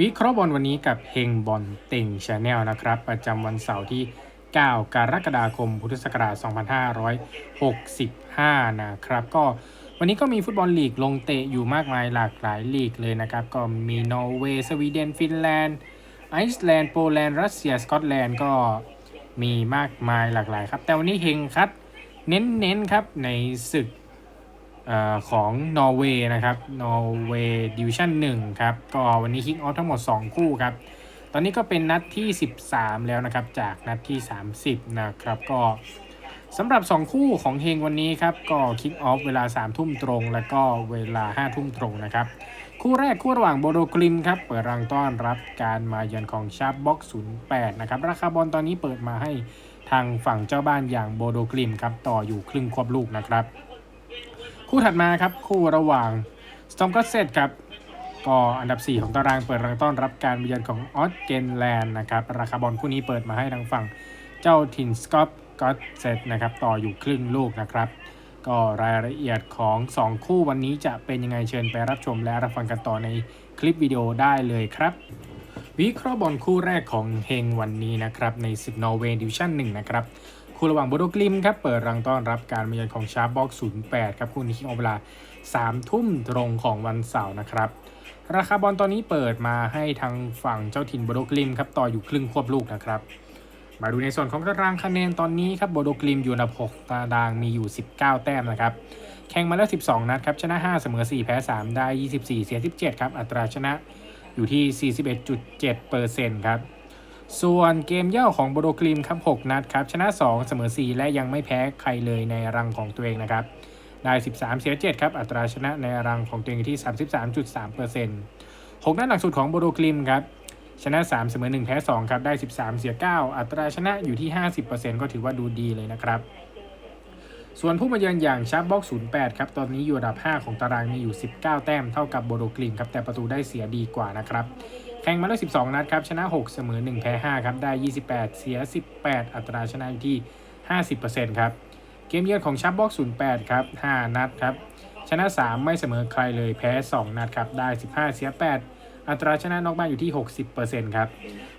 วิเคราะห์บอลวันนี้กับเฮงบอลเต็งชาแนลนะครับ ประจำวันเสาร์ที่ 9 กรกฎาคม พุทธศักราช 2565 นะครับ ก็วันนี้ก็มีฟุตบอลลีกลงเตะอยู่มากมายหลากหลายลีกเลยนะครับ ก็มีนอร์เวย์สวีเดน ฟินแลนด์ ไอซ์แลนด์ โปแลนด์ รัสเซีย สกอตแลนด์ก็มีมากมายหลากหลายครับ แต่วันนี้เฮงคัดเน้นๆครับในศึก ของนอร์เวย์นะครับนอร์เวย์ดิวิชั่น1ครับก็วันนี้คิกออฟทั้งหมด 2 คู่ครับ ตอนนี้ก็เป็นนัดที่ 13 แล้วนะครับ จากนัดที่ 30 นะครับก็สำหรับ 2 คู่ของเฮงวันนี้ครับ ก็คิกออฟเวลา 3 ทุ่มตรง แล้วก็เวลา 5 ทุ่มตรงนะครับ คู่แรกคู่ระหว่างโบโดกลิมครับ เปิดรังต้อนรับการมาเยือนของชาร์ปบ็อกซ์08 นะครับ ราคาบอลตอนนี้เปิดมาให้ทางฝั่งเจ้าบ้านอย่างโบโดกลิมครับ ต่ออยู่ครึ่งควบลูกนะครับ คู่ถัดมาครับ คู่ระหว่างสตอมก็เซตครับก็อันดับ 4 ของตารางเปิดรังต้อนรับการเยือนของออสเกนแลนด์นะครับ ราคาบอลคู่นี้เปิดมาให้ทางฝั่งเจ้าถิ่นสกอตก็เซตนะครับต่ออยู่ครึ่งลูกนะครับ ก็รายละเอียดของ 2 คู่วันนี้จะเป็นยังไงเชิญไปรับชมและรับฟังกันต่อในคลิปวิดีโอได้เลยครับ วิเคราะห์บอลคู่แรกของเฮงวันนี้นะครับในศึกนอร์เวย์ดิวิชั่น1นะครับ คู่ระหว่างโบโดกลิมครับเปิดรังต้อนรับการมาเยือนของชาร์บ็อก08ครับคู่นี้คิงออเวลา3ทุ่มตรงของวันเสาร์นะครับราคาบอลตอนนี้เปิดมาให้ทางฝั่งเจ้าถิ่นโบโดกลิมครับต่ออยู่ครึ่งควบลูกนะครับมาดูในส่วนของตารางคะแนนตอนนี้ครับโบโดกลิมอยู่อันดับ6ตารางมีอยู่ 19 แต้มนะครับแข่งมาแล้ว 12 นัดครับชนะ 5 เสมอ 4 แพ้ 3 ได้ 24 เสีย 17 ครับ อัตราชนะอยู่ที่ 41.7%ครับ ส่วนเกมเย่าของโบโดกลิมครับ 6 นัดครับ ชนะ 2 เสมอ 4 และยังไม่แพ้ใครเลยในรังของตัวเองนะครับ ได้ 13 เสีย 7 ครับ อัตราชนะในรังของตัวเองอยู่ที่ 33.3% 6 นัดหลังสุดของโบโดกลิมครับ ชนะ 3 เสมอ 1 แพ้ 2 ครับ ได้ 13 เสีย 9 อัตราชนะอยู่ที่ 50%ก็ถือว่าดูดีเลยนะครับ ส่วนผู้มาเยือนอย่างชาร์ปบ็อก08 ครับ ตอนนี้อยู่อันดับ 5 ของตารางมีอยู่ 19 แต้มเท่ากับโบโดกลิมครับ แต่ประตูได้เสียดีกว่านะครับ ข่งมาแล้ว 12 นัดครับ ชนะ 6 เสมอ 1 แพ้ 5 ครับ ได้ 28 เสีย 18 อัตราชนะอยู่ที่ 50%ครับ เกมเยือนของชาร์ปบ็อก08 ครับ 5 นัดครับ ชนะ 3 ไม่เสมอใครเลย แพ้ 2 นัดครับ ได้ 15 เสีย 8 อัตราชนะนอกบ้านอยู่ที่ 60%ครับ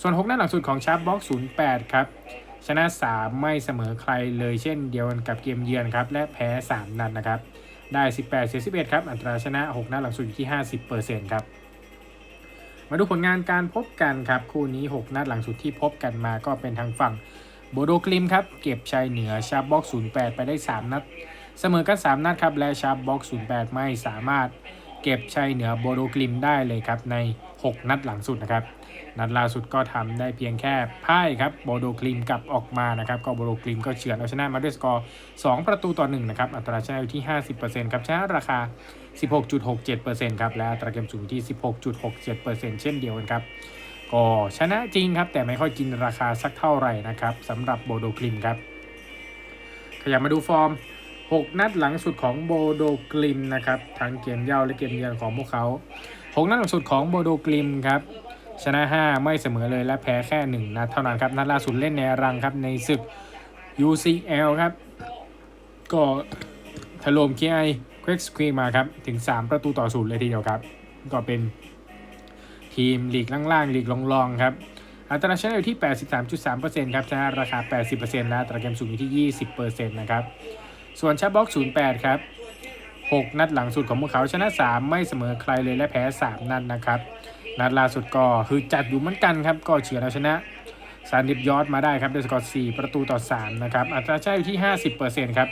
ส่วน 6 นัดหลังสุดของชาร์ปบ็อก08 ครับ ชนะ 3 ไม่เสมอใครเลยเช่นเดียวกันกับเกมเยือนครับ และแพ้ 3 นัดนะครับ ได้ 18 เสีย 11 ครับ อัตราชนะ 6 นัดหลังสุดอยู่ที่ 50%ครับ มาดูผลงานการพบกันครับ คู่นี้ 6 นัดหลังสุดที่พบกันมาก็เป็นทางฝั่งโบโดกลิมครับเก็บชัยเหนือชาร์บ็อก08 ไปได้ 3 นัด เสมอกัน 3 นัดครับ และชาร์บ็อก08 ไม่สามารถเก็บชัยเหนือโบโดกลิมได้เลยครับใน 6 นัดหลังสุดนะครับ นัดล่าสุดก็ทำได้เพียงแค่พ่ายครับโบโดกลิมกลับออกมานะครับก็โบโดกลิมก็เฉือนเอาชนะมาด้วยสกอร์ 2 ประตูต่อ1นะครับอัตราชนะอยู่ที่ 50%ครับชนะราคา 16.67%ครับและอัตราเกมสูงที่ 16.67%เช่นเดียวกันครับก็ชนะจริงครับแต่ไม่ค่อยกินราคาสักเท่าไหร่นะครับสำหรับโบโดกลิมครับขยับมาดูฟอร์ม 6 นัดหลังสุดของโบโดกลิมนะครับทั้งเกมเย่าและเกมเยือนของพวกเขา 6 นัดหลังสุดของโบโดกลิมครับ ชนะ 5 ไม่เสมอเลยและแพ้แค่ 1 นัดเท่านั้นครับ นัดล่าสุดเล่นในรังครับในศึก UCL ครับ ก็ถล่มเคียไอเควกสควีมาครับ ถึง 3 ประตูต่อศูนย์เลยทีเดียวครับ ก็เป็นทีมลีกล่างๆลีกรองๆครับอัตราชนะอยู่ที่ 83.3%ครับชนะราคา 80%และอัตราเกมสูงอยู่ที่ 20%นะครับ ส่วนชาบ็อก 08 ครับ 6 นัดหลังสุดของพวกเขาชนะ 3 ไม่เสมอใครเลยและแพ้ 3 นัดนะครับ นัดล่าสุดก็คือจัดอยู่เหมือนกันครับ ก็เฉือนเอาชนะซานดิบยอดมาได้ครับด้วยสกอร์ 4 ประตูต่อ 3 นะครับอัตราชนะอยู่ที่ 50%ครับ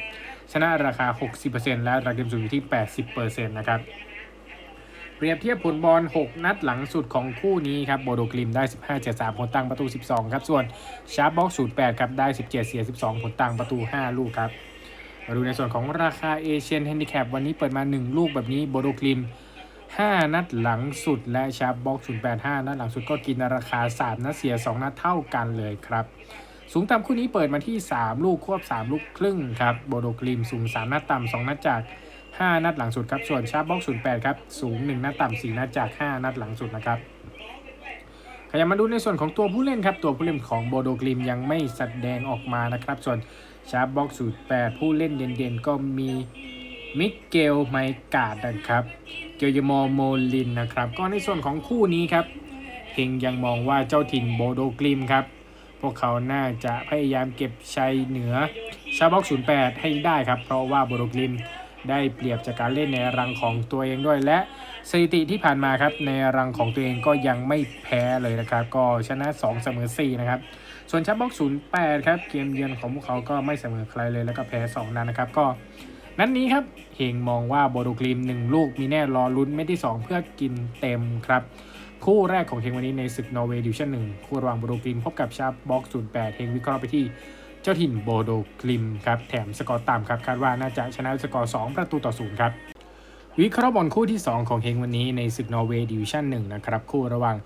ชนะราคา 60%และอัตราเกมสูงอยู่ที่ 80%นะครับ เปรียบเทียบผลบอล 6 นัดหลังสุดของคู่นี้ครับ โบโดกลิมได้ 15 7 3ผลตั้งประตู 12 ครับ ส่วนชาร์ปบ็อก08 ครับ ได้ 17 เสีย 12 ผลตั้งประตู 5 ลูกครับ มาดูในส่วนของราคาเอเชียนแฮนดิแคปวันนี้เปิดมา 1 ลูกแบบนี้โบโดกลิม 5 นัดหลังสุดและชาร์บ็อก085 นัดหลังสุดก็กินราคา 3 นัดเสีย 2 นัดเท่ากันเลยครับสูงต่ำคู่นี้เปิดมาที่ 3 ลูกควบ 3 ลูกครึ่งครับโบโดกลิมสูง 3 นัดต่ำ2นัดจาก 5 นัดหลังสุดครับส่วนชาร์ปบ็อก08 ครับ สูง 1 นัดต่ำ4นัดจาก 5 นัดหลังสุดนะครับขยับมาดูในส่วนของตัวผู้เล่นครับ ตัวผู้เล่นของโบโดกลิมยังไม่แสดงออกมานะครับ ส่วนชาร์ปบ็อก08 ผู้เล่นเด่นๆ ก็มี มิเกลไมกาดนะครับเกลยมอโมลินนะครับ ก็ในส่วนของคู่นี้ครับเฮงยังมองว่าเจ้าถิ่นโบโดกลิมครับ พวกเขาน่าจะพยายามเก็บชัยเหนือชาบ็อก08 ให้ได้ครับ เพราะว่าโบโดกลิมได้เปรียบจากการเล่นในรังของตัวเองด้วยและสถิติที่ผ่านมาครับในรังของตัวเองก็ยังไม่แพ้เลยนะครับ ก็ชนะ 2 เสมอ 4 นะครับ ส่วนชาบ็อก08 ครับ เกมเยือนของพวกเขาก็ไม่เสมอใครเลยแล้วก็แพ้ 2 นัดนะครับ ก็ นั้นนี้ครับเฮงมองว่าโบโดกลิม1 ลูกมีแน่รอลุ้นเม็ดที่ 2 เพื่อกินเต็มครับ คู่แรกของเฮงวันนี้ในศึกนอร์เวย์ดิวชั่นหนึ่งคู่ระหว่างโบโดกลิมพบกับชาบ็อก08เฮงวิเคราะห์ไปที่เจ้าถิ่นโบโดกลิมครับแถมสกอร์ต่ำครับคาดว่าน่าจะชนะสกอร์ 2 ประตูต่อศูนย์ครับวิเคราะห์บอลคู่ที่ 2 ของเฮงวันนี้ในศึกนอร์เวย์ดิวชั่นหนึ่งนะครับคู่ระหว่าง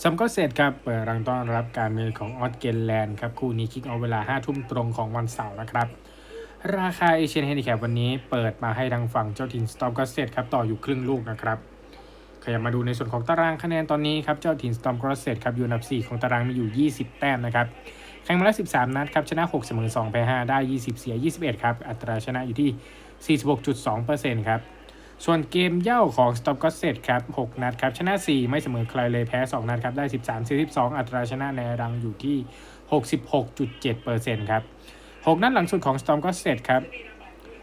ซัมก็เซตครับเปิดรังต้อนรับการเมืองของออสเกนแลนด์ครับคู่นี้คิกเอาเวลา5ทุ่มตรงของวันเสาร์นะครับ ราคาเอเชียนเฮนดิแคปวันนี้เปิดมาให้ทางฝั่งเจ้าถิ่นสตอมก็เซตครับต่ออยู่ครึ่งลูกนะครับขยับมาดูในส่วนของตารางคะแนนตอนนี้ครับเจ้าถิ่นสตอมกรสเซตครับอยู่อันดับ 4 ของตารางมีอยู่ 20 แต้มนะครับแข่งมาแล้ว 13 นัดครับชนะ 6 เสมอ 2 แพ้ 5 ได้ 20 เสีย 21 ครับ อัตราชนะอยู่ที่ 46.2%ครับส่วนเกมเย่าของ Stop g o s s e t ครับ 6 นัดครับ ชนะ 4 ไม่เสมอใครเลยแพ้ 2 นัดครับ ได้ 13 42 อัตราชนะในรังอยู่ที่ 66.7%ครับ 6 นัดหลังสุดของ Storm g o s s e t ครับ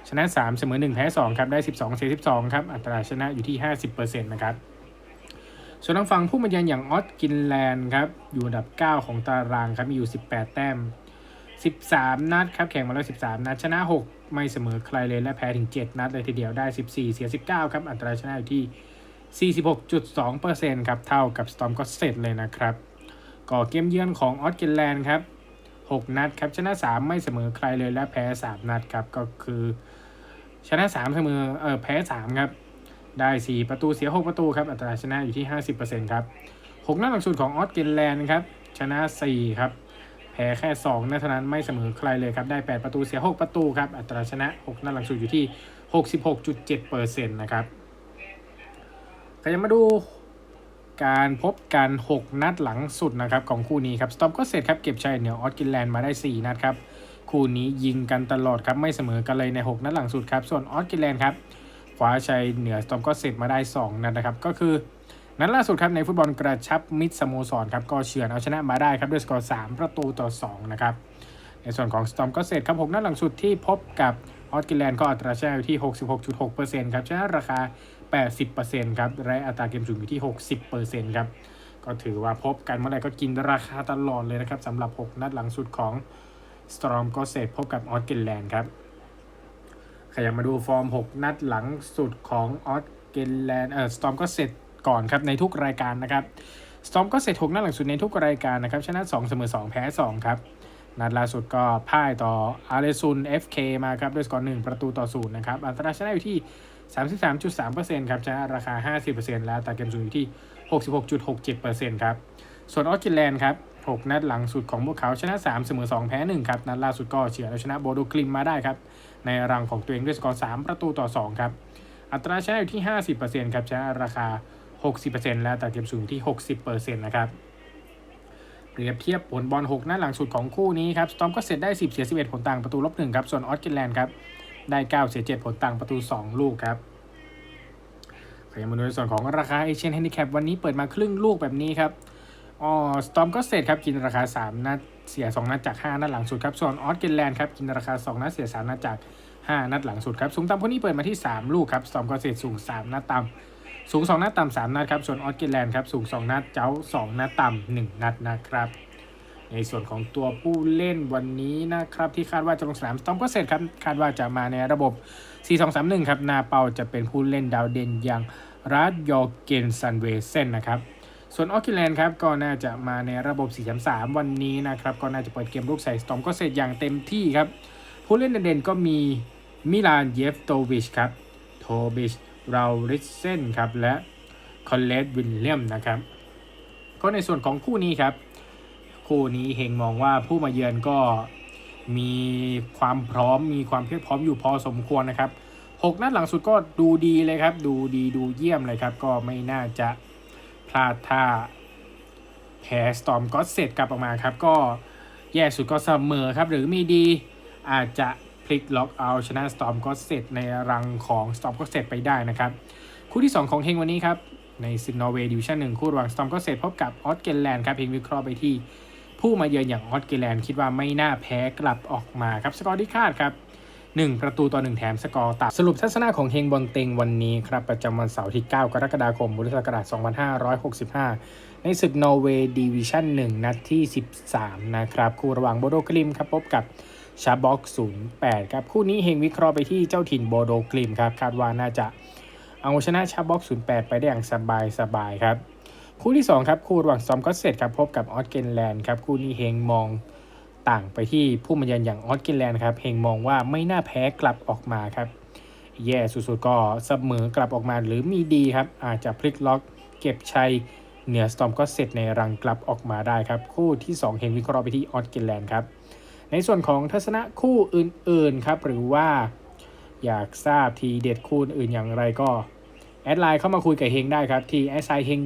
ชนะ 3 เสมอ 1 แพ้ 2 ครับ ได้ 12 42ครับ อัตราชนะอยู่ที่ 50%นะครับส่วนทางฝั่งผู้มาเยือนอย่างออสกินแลนด์ครับ อยู่อันดับ 9 ของตารางครับ มีอยู่ 18 แต้ม 13 นัดครับ แข่งมาแล้ว 13 นัด ชนะ 6 ไม่เสมอใครเลย และแพ้ถึง 7 นัดเลยทีเดียว ได้ 14 เสีย 19 ครับ อัตราชนะอยู่ที่ 46.2%ครับ เท่ากับ Storm g o s s e t เลยนะครับ ก่อเกมเยือนของออสกินแลนด์ครับ 6 นัดครับชนะ 3 ไม่เสมอใครเลยและแพ้ 3 นัดครับก็คือชนะ 3 เสมอเออแพ้ 3 ครับ ได้ 4 ประตูเสีย 6 ประตูครับอัตราชนะอยู่ที่ 50%ครับ 6 นัดหลังสุดของออสเกนแลนด์ครับชนะ 4 ครับ แพ้แค่ 2นัดเท่านั้นไม่เสมอใครเลยครับได้ 8 ประตูเสีย 6 ประตูครับอัตราชนะ 6 นัดหลังสุดอยู่ที่ 66.7%นะครับก็ยังมาดู การพบกัน 6 นัดหลังสุดนะครับของคู่นี้ครับสตอมก็เสร็จครับเก็บชัยเหนือออสกินแลนด์มาได้ 4 นัดครับคู่นี้ยิงกันตลอดครับไม่เสมอกันเลยใน 6 นัดหลังสุดครับส่วนออสกินแลนด์ครับคว้าชัยเหนือสตอมก็เสร็จมาได้ 2 นัดนะครับก็คือนัดล่าสุดครับในฟุตบอลกระชับมิตรสโมสรครับก็เฉือนเอาชนะมาได้ครับด้วยสกอร์ 3 ประตูต่อ 2 นะครับในส่วนของสตอมก็เสร็จครับ 6 นัดหลังสุดที่พบกับออสกินแลนด์ก็อัตราชนะอยู่ที่ 66.6%ครับชนะราคา 80%ครับและอัตราเกมสูงอยู่ที่ 60%ครับก็ถือว่าพบกันเมื่อไหร่ก็กินราคาตลอดเลยนะครับสำหรับ 6 นัดหลังสุดของ Storm g o s s e t พบกับออสกินแลนด์ครับขยับมาดูฟอร์ม 6 นัดหลังสุดของออสกินแลนด์เอ่อ Storm g o s s e t ก่อนครับในทุกรายการนะครับ Storm g o s s e t 6นัดหลังสุดในทุกรายการนะครับชนะ 2 เสมอ 2 แพ้ 2 ครับ นัดล่าสุดก็พ่ายต่ออาร์เรซุน FK มาครับด้วยสกอร์1ประตูต่อศูนย์นะครับ อัตราชนะอยู่ที่ 33.3%ครับชนะราคา 50%และอัตราเกมสูงอยู่ที่ 66.67%ครับส่วนออสกินแลนด์ครับ 6 นัดหลังสุดของพวกเขาชนะ 3 เสมอ 2 แพ้ 1 ครับ นัดล่าสุดก็เฉือนเอาชนะโบโดกลิมมาได้ครับ ในรังของตัวเองด้วยสกอร์ 3 ประตูต่อ 2 ครับ อัตราชนะอยู่ที่ 50%ครับชนะราคา 60%และอัตราเกมสูงที่ 60%นะครับ เปรียบเทียบผลบอล 6 นัดหลังสุดของคู่นี้ครับ สตอมก็เสร็จได้ 10 เสีย 11 ผลต่างประตูลบ1ครับ ส่วนออสกินแลนด์ครับ ได้ 9 เสีย 7 ผลต่างประตู 2 ลูกครับขยับมาดูในส่วนของราคาเอเชียนแฮนดิแคปวันนี้เปิดมาครึ่งลูกแบบนี้ครับอ๋อสตอมก็เสร็จครับกินราคา 3 นัดเสีย 2 นัดจาก 5 นัดหลังสุดครับ ส่วนออสกินแลนด์ครับกินราคา 2 นัดเสีย 3 นัดจาก 5 นัดหลังสุดครับสูงต่ำคู่นี้เปิดมาที่ 3 ลูกครับสตอมก็เสร็จสูง 3 นัดต่ำสูง 2 นัดต่ำ3นัดครับส่วนออสกินแลนด์ครับสูง 2 นัดเจ้า 2 นัดต่ำ1นัดนะครับ ในส่วนของตัวผู้เล่นวันนี้นะครับ ที่คาดว่าจะลงสนามสตอมก็เสร็จครับ คาดว่าจะมาในระบบ 4-2-3-1 ครับ นาเปาจะเป็นผู้เล่นดาวเด่นอย่างรัดยอร์เกนซันเวเซนนะครับส่วนออคิแลนด์ครับก็น่าจะมาในระบบ 4-3-3 วันนี้นะครับก็น่าจะเปิดเกมลูกใส่สตอมก็เสร็จอย่างเต็มที่ครับ ผู้เล่นเด่นก็มีมิลานเยฟโตวิชครับโทบิชราริสเซนครับและคอลเลตวิลเลียมนะครับก็ในส่วนของคู่นี้ครับ คู่นี้เฮงมองว่าผู้มาเยือนก็มีความพร้อมมีความเพียรพร้อมอยู่พอสมควรนะครับ6นัดหลังสุดก็ดูดีเลยครับ ดูดีดูเยี่ยมเลยครับ ก็ไม่น่าจะพลาดท่าแพ้สตอมก็เสร็จกลับออกมาครับ ก็แย่สุดก็เสมอครับ หรือมีดีอาจจะพลิกล็อกเอาชนะสตอมก็เสร็จในรังของสตอมก็เสร็จไปได้นะครับ คู่ที่ 2 ของเฮงวันนี้ครับ ในศึกนอร์เวย์ดิวิชั่นหนึ่งคู่ระหว่างสตอมก็เสร็จพบกับออสเกนแลนด์ครับเพียงวิเคราะห์ไปที่ ผู้มาเยือนอย่างออสเกนแลนด์คิดว่าไม่น่าแพ้กลับออกมาครับสกอร์ที่คาดครับ1 ประตูต่อ 1 แถมสกอร์ต่ำสรุปทัศนะของเฮงบอลเต็งวันนี้ครับประจำวันเสาร์ที่ 9 กรกฎาคมพุทธศักราช2565 ในศึกนอร์เวย์ดิวิชั่น 1 นัดที่ 13 นะครับ คู่ระหว่างโบโดกลิมครับพบกับชาบ็อก 08 ครับ คู่นี้เฮงวิเคราะห์ไปที่เจ้าถิ่นโบโดกลิมครับ คาดว่าน่าจะเอาชนะชาบ็อก 08 ไปได้อย่างสบายสบายๆครับ คู่ที่ 2 ครับ คู่ระหว่างซอมก็เสร็จครับพบกับออสเกนแลนด์ครับคู่นี้เฮงมองต่างไปที่ผู้มาเยือนอย่างออสเกนแลนด์ครับเฮงมองว่าไม่น่าแพ้กลับออกมาครับแย่สุดๆก็เสมอกลับออกมาหรือมีดีครับ อาจจะพลิกล็อกเก็บชัยเหนือสตอมก็เสร็จในรังกลับออกมาได้ครับ คู่ที่ 2 เฮงวิเคราะห์ไปที่ออสเกนแลนด์ครับในส่วนของทัศนะคู่อื่นๆครับหรือว่าอยากทราบทีเด็ดคู่อื่นอย่างไรก็ แอดไลน์เข้ามาคุยกับเฮงได้ครับ ที่แอดไซเฮง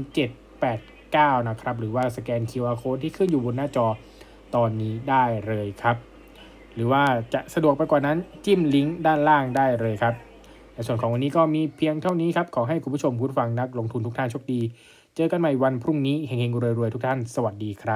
89 นะครับ หรือว่าสแกน QR Code ที่ขึ้นอยู่บนหน้าจอตอนนี้ได้เลยครับ หรือว่าจะสะดวกไปกว่านั้นจิ้มลิงก์ด้านล่างได้เลยครับในส่วนของวันนี้ก็มีเพียงเท่านี้ครับ ขอให้คุณผู้ชมคุณฟังนักลงทุนทุกท่านโชคดี เจอกันใหม่วันพรุ่งนี้เฮงๆรวยๆทุกท่าน สวัสดีครับ